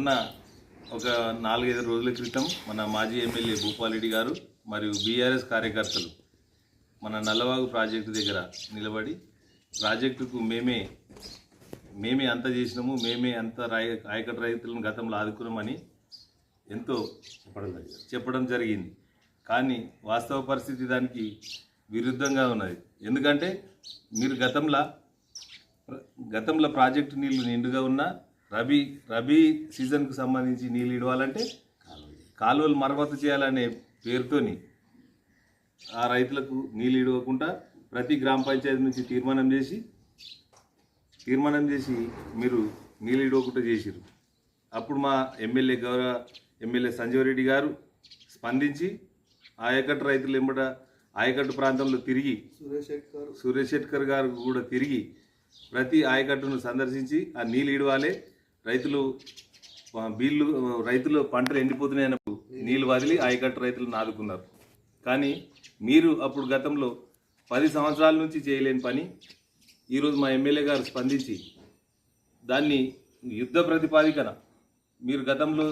ఒక నాలుగైదు రోజుల క్రితం మన మాజీ ఎమ్మెల్యే భూపాలరెడ్డి గారు మరియు బీఆర్ఎస్ కార్యకర్తలు మన నల్లవాగు ప్రాజెక్టు దగ్గర నిలబడి ప్రాజెక్టుకు మేమే మేమే అంత చేసినాము మేమే అంత రాయ ఆయకట్టు రైతులను గతంలో ఆదుకున్నామని ఎంతో చెప్పడం జరిగింది. చెప్పడం జరిగింది. కానీ వాస్తవ పరిస్థితి దానికి విరుద్ధంగా ఉన్నది. ఎందుకంటే మీరు గతంలో గతంలో ప్రాజెక్టు నీళ్ళు నిండుగా ఉన్న రబీ రబీ సీజన్కు సంబంధించి నీళ్ళు ఇవ్వాలంటే కాలువలు మరమ్మతు చేయాలనే పేరుతోని ఆ రైతులకు నీళ్ళు ఇవ్వకుండా ప్రతి గ్రామ పంచాయతీ నుంచి తీర్మానం చేసి తీర్మానం చేసి మీరు నీళ్ళు ఇవ్వకుండా చేసిరు అప్పుడు మా ఎమ్మెల్యే గౌరవ ఎమ్మెల్యే సంజీవ్ రెడ్డి గారు స్పందించి ఆయకట్టు రైతులు ఎంబట ఆయకట్టు ప్రాంతంలో తిరిగి సురేష్ శెట్కర్ గారు. కూడా తిరిగి ప్రతి ఆయకట్టును సందర్శించి ఆ నీళ్ళు ఇడవాలే. రైతులు ఆ, బీళ్ళు రైతులు పంటలు ఎండిపోతున్నాయన్నప్పుడు నీళ్ళు వదిలి ఆయకట్టు రైతులను ఆదుకున్నారు కానీ మీరు అప్పుడు గతంలో పది సంవత్సరాల నుంచి చేయలేని పని ఈరోజు మా ఎమ్మెల్యే గారు స్పందించి దాన్ని యుద్ధ ప్రతిపాదికన మీరు గతంలో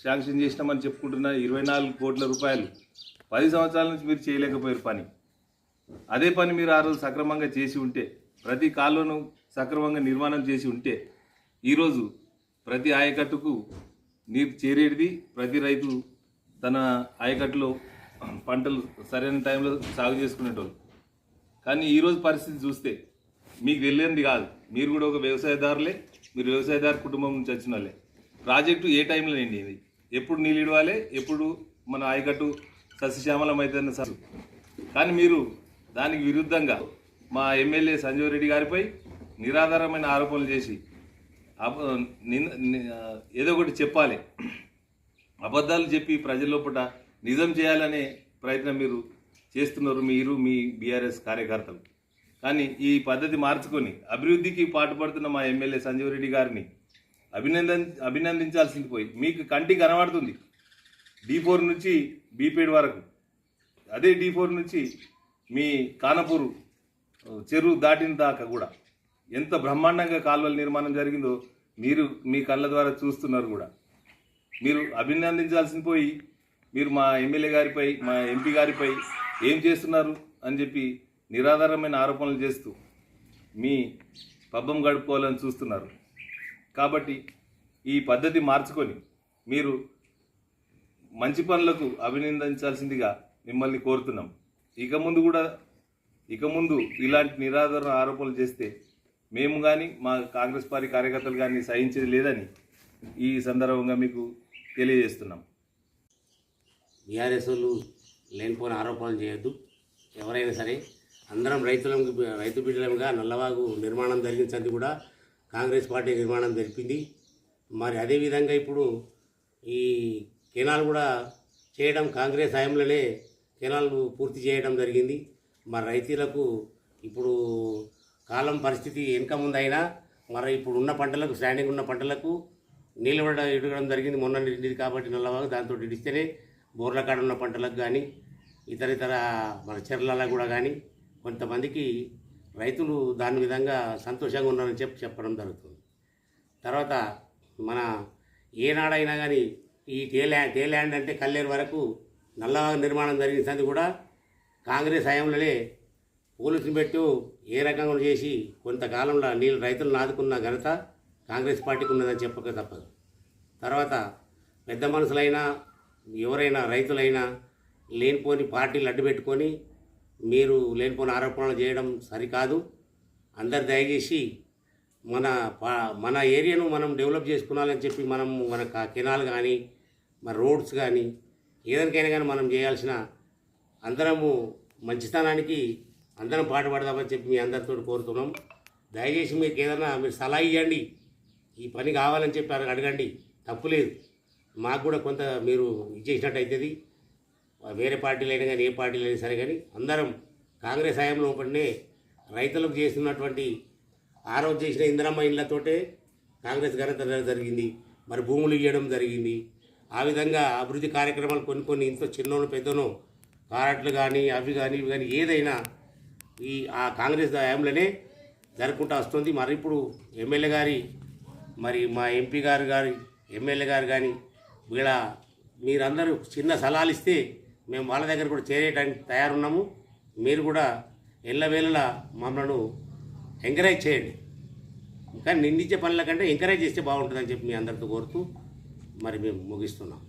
శాంక్షన్ చేసినామని చెప్పుకుంటున్న ఇరవై నాలుగు కోట్ల రూపాయలు పది సంవత్సరాల నుంచి మీరు చేయలేకపోయారు పని. అదే పని మీరు ఆ రోజు సక్రమంగా చేసి ఉంటే ప్రతి కాలువను సక్రమంగా నిర్మాణం చేసి ఉంటే ఈరోజు ప్రతి ఆయకట్టుకు నీరు చేరేటిది ప్రతి రైతు తన ఆయకట్టులో పంటలు సరైన టైంలో సాగు చేసుకునేటోళ్ళు. కానీ ఈరోజు పరిస్థితి చూస్తే మీకు తెలియనిది కాదు. మీరు కూడా ఒక వ్యవసాయదారులే మీరు వ్యవసాయదారు కుటుంబం నుంచి వచ్చిన వాళ్ళే. ప్రాజెక్టు ఏ టైంలో నిండింది? ఎప్పుడు నీళ్ళు ఇడవాలి ఎప్పుడు మన ఆయకట్టు సస్యశ్యామలం అవుతుందని సార్ కానీ మీరు దానికి విరుద్ధంగా మా ఎమ్మెల్యే సంజీవ్ రెడ్డి గారిపై నిరాధారమైన ఆరోపణలు చేసి ఏదో ఒకటి చెప్పాలి. అబద్ధాలు చెప్పి ప్రజల లోపల నిజం చేయాలనే ప్రయత్నం మీరు చేస్తున్నారు మీరు మీ బీఆర్ఎస్ కార్యకర్తలు. కానీ ఈ పద్ధతి మార్చుకొని అభివృద్ధికి పాటుపడుతున్న మా ఎమ్మెల్యే సంజీవ్ రెడ్డి గారిని అభినందన్ అభినందించాల్సింది పోయి మీకు కంటి కనబడుతుంది. డి ఫోర్ నుంచి బీపేడ్ వరకు. అదే డి ఫోర్ నుంచి మీ కానపూరు చెరువు దాటిన దాకా కూడా. ఎంత బ్రహ్మాండంగా కాలువల నిర్మాణం జరిగిందో మీరు మీ కళ్ళ ద్వారా చూస్తున్నారు కూడా. మీరు అభినందించాల్సింది పోయి మీరు మా ఎమ్మెల్యే గారిపై మా ఎంపీ గారిపై ఏం చేస్తున్నారు అని చెప్పి నిరాధారమైన ఆరోపణలు చేస్తూ మీ పబ్బం గడుపుకోవాలని చూస్తున్నారు. కాబట్టి ఈ పద్ధతి మార్చుకొని మీరు మంచి పనులకు అభినందించాల్సిందిగా మిమ్మల్ని కోరుతున్నాం. ఇక ముందు కూడా ఇక ముందు ఇలాంటి నిరాధార ఆరోపణలు చేస్తే మేము కానీ మా కాంగ్రెస్ పార్టీ కార్యకర్తలు కానీ సహించేది లేదని ఈ సందర్భంగా మీకు తెలియజేస్తున్నాం. బీఆర్ఎస్ వాళ్ళు లేనిపోయిన ఆరోపణలు చేయొద్దు. ఎవరైనా సరే అందరం రైతులం రైతు బిడ్డలంగా నల్లవాగు నిర్మాణం జరిగించింది కూడా కాంగ్రెస్ పార్టీ నిర్మాణం జరిపింది. మరి అదేవిధంగా ఇప్పుడు ఈ కెనాల్ కూడా చేయడం కాంగ్రెస్ హయాంలోనే కెనాల్ పూర్తి చేయడం జరిగింది. మరి రైతులకు ఇప్పుడు కాలం పరిస్థితి వెనుక ముందైనా మరి ఇప్పుడు ఉన్న పంటలకు స్టాండింగ్ ఉన్న పంటలకు నీళ్ళు కూడా ఇడగడం జరిగింది. మొన్న నిండింది కాబట్టి నల్లవాగు దాంతో ఇడిస్తేనే బోర్ల కాడ ఉన్న పంటలకు కానీ ఇతర ఇతర మన చెర్లలో కూడా కానీ కొంతమందికి రైతులు దాని విధంగా సంతోషంగా ఉన్నారని చెప్పి చెప్పడం జరుగుతుంది. తర్వాత మన ఏనాడైనా కానీ ఈ టేల్యాండ్ టేల్యాండ్ అంటే కల్లేరు వరకు నల్లవాగు నిర్మాణం జరిగింది కూడా కాంగ్రెస్ హయాంలోనే పోలీసులు పెట్టు ఏ రకంగా చేసి కొంతకాలంలో నీళ్ళు రైతులను ఆదుకున్న ఘనత కాంగ్రెస్ పార్టీకి ఉన్నదని చెప్పక తప్పదు. తర్వాత పెద్ద మనుషులైనా ఎవరైనా రైతులైనా లేనిపోని పార్టీలు అడ్డుపెట్టుకొని మీరు లేనిపోని ఆరోపణలు చేయడం సరికాదు. అందరు దయచేసి మన పా- మన ఏరియాను మనం డెవలప్ చేసుకోవాలని చెప్పి మనం మన క- కెనాల్ కానీ మన రోడ్స్ కానీ ఏదానికైనా కానీ మనం చేయాల్సిన అందరము మంచితనానికి అందరం పాట పడదామని చెప్పి మీ అందరితో కోరుతున్నాం. దయచేసి మీకు ఏదైనా మీరు సలహా ఇవ్వండి. ఈ పని కావాలని చెప్పి అడగండి. తప్పులేదు మాకు కూడా కొంత మీరు ఇచ్చేసినట్టు అవుతుంది వేరే పార్టీలు అయినా కానీ ఏ పార్టీలు అయినా సరే కానీ అందరం కాంగ్రెస్ హయాంలో ఒకటినే రైతులకు చేస్తున్నటువంటి ఆ చేసిన ఇందిరమ్మ ఇళ్ళతోటే కాంగ్రెస్ ఘనత జరిగింది. మరి భూములు ఇవ్వడం జరిగింది. ఆ విధంగా అభివృద్ధి కార్యక్రమాలు కొన్ని కొన్ని ఇంత చిన్నోను పెద్దనో కారట్లు కానీ అవి కానీ ఇవి కానీ ఏదైనా ఈ ఆ కాంగ్రెస్ హయాంలోనే జరుపుకుంటూ వస్తుంది. మరి ఇప్పుడు ఎమ్మెల్యే గారి మరి మా ఎంపీ గారు గారి ఎమ్మెల్యే గారు కానీ వీళ్ళ మీరందరూ చిన్న సలహాలు ఇస్తే మేము వాళ్ళ దగ్గర కూడా చేరేయడానికి తయారున్నాము. మీరు కూడా ఎల్లవేళలా మమ్మల్ని ఎంకరేజ్ చేయండి. కానీ నిందించే పనుల కంటే ఎంకరేజ్ చేస్తే బాగుంటుందని చెప్పి మీ అందరితో కోరుతూ మరి మేము ముగిస్తున్నాం.